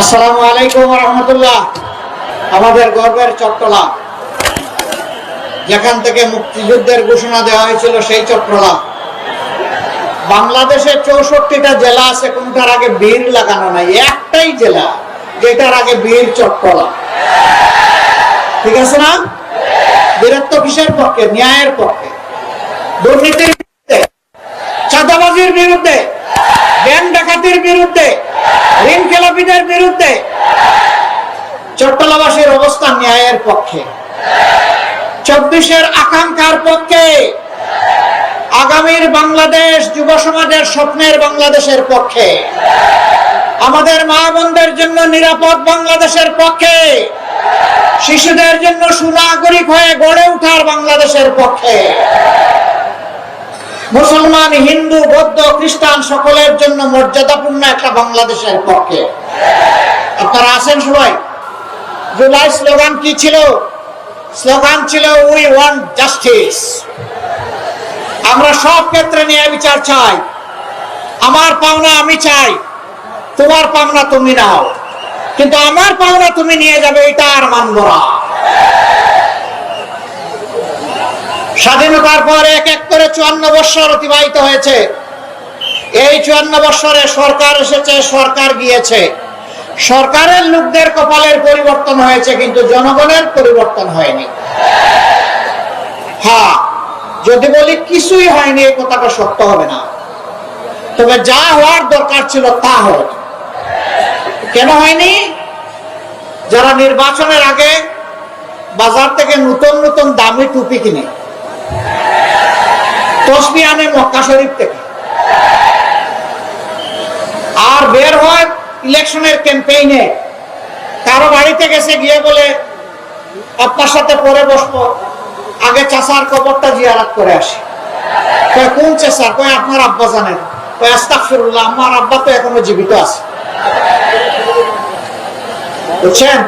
আসসালামু আলাইকুম রহমতুল্লাহ। আমাদের গর্বের চট্টলা যেখান থেকে মুক্তিযুদ্ধের ঘোষণা দেওয়া হয়েছিল সেই চট্টলা বাংলাদেশের চৌষট্টিটা জেলা আছে, কোনটার আগে বীর লাগানো নাই? একটাই জেলা, যেটার আগে বীর চট্টলা ঠিক আছে না? বীরত্ব কিসের পক্ষে? ন্যায়ের পক্ষে। দুর্নীতির বিরুদ্ধে, চাঁদাবাজির বিরুদ্ধে, ব্যাংক ডাকাতির বিরুদ্ধে ঋণ বিরুদ্ধে চট্টলাবাসীর অবস্থান ন্যায়ের পক্ষে। চব্বিশের আকাঙ্ক্ষার পক্ষে আগামীর বাংলাদেশ যুব সমাজের স্বপ্নের বাংলাদেশের পক্ষে। আমাদের মা বোনদের জন্য নিরাপদ বাংলাদেশের পক্ষে। শিশুদের জন্য সুনাগরিক হয়ে গড়ে ওঠার বাংলাদেশের পক্ষে। মুসলমান, হিন্দু, বৌদ্ধ, খ্রিস্টান সকলের জন্য মর্যাদাপূর্ণ একটা বাংলাদেশের পক্ষে। আপনারা আছেন সবাই? জুলাই স্লোগান কি ছিল? স্লোগান ছিল উই ওয়ান্ট জাস্টিস আমরা সব ক্ষেত্রে ন্যায় বিচার চাই। আমার পাওনা আমি চাই, তোমার পাওনা তুমি নাও। কিন্তু আমার পাওনা তুমি নিয়ে যাবে, এটা আর মানব না। স্বাধীনতার পর এক এক করে চুয়ান্ন বৎসর অতিবাহিত হয়েছে। এই চুয়ান্ন বৎসরে সরকার এসেছে, সরকার গিয়েছে। সরকারের লোকদের কপালের পরিবর্তন হয়েছে, কিন্তু জনগণের পরিবর্তন হয়নি। হ্যাঁ যদি বলি কিছুই হয়নি, এই কথাটা সত্য হবে না। তবে যা হওয়ার দরকার ছিল তা হয়েছে কেন হয়নি? যারা নির্বাচনের আগে বাজার থেকে নতুন নতুন দামি টুপি কিনে তসবি আনে মক্কা শরীফ থেকে। আর বের হয় ইলেকশনের ক্যাম্পেইনে। কারও বাড়িতে গেছে, গিয়ে বলে, আপনার সাথে পরে বসবো। আগে চাষার কবরটা জিয়ারাত করে আসি। কোন কয়, আপনার আব্বা জানেন। আমার আব্বা তো এখনও জীবিত আছে। বুঝছেন?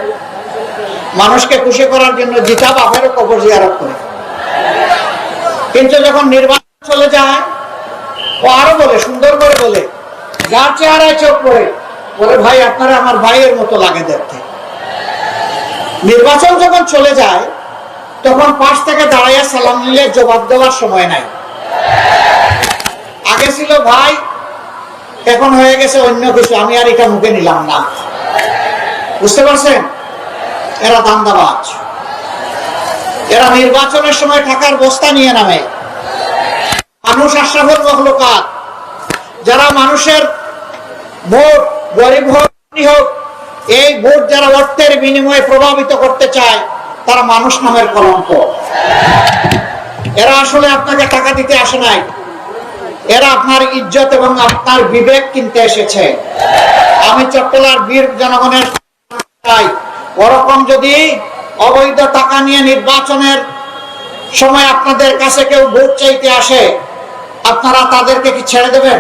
মানুষকে খুশি করার জন্য জিতা বাপেরও কবর জিয়ারত করে। কিন্তু যখন নির্বাচন চলে যায়। ও আরও বলে, সুন্দর করে বলে, যার চেহারায় চোখ পড়ে, বলে, ভাই, আপনারা আমার ভাইয়ের মতো লাগে দেখতে। নির্বাচন যখন চলে যায়, তখন পাশ থেকে দাঁড়াইয়া সালাম নিলে জবাব দেওয়ার সময় নাই। আগে ছিল, ভাই, এখন হয়ে গেছে অন্য কিছু, আমি আর এটা মুখে নিলাম না। বুঝতে পারছেন? এরা দান্দাবাজ। এরা নির্বাচনের সময় টাকার বস্তা নিয়ে নামে। মানুষ আশরাফুল মখলুকাত যারা মানুষের ভোট, গরিব হোক হোক, এই ভোট যারা অর্থের বিনিময়ে প্রভাবিত করতে চায়, তারা মানুষ নামের কলঙ্ক। এরা আসলে আপনাকে টাকা দিতে আসে নাই। এরা আপনার ইজ্জত এবং আপনার বিবেক কিনতে এসেছে। আমি চট্টলার বীর জনগণের ওরকম যদি অবৈধ টাকা নিয়ে নির্বাচনের সময় আপনাদের কাছে কেউ ভোট চাইতে আসে আপনারা তাদেরকে কি ছেড়ে দেবেন?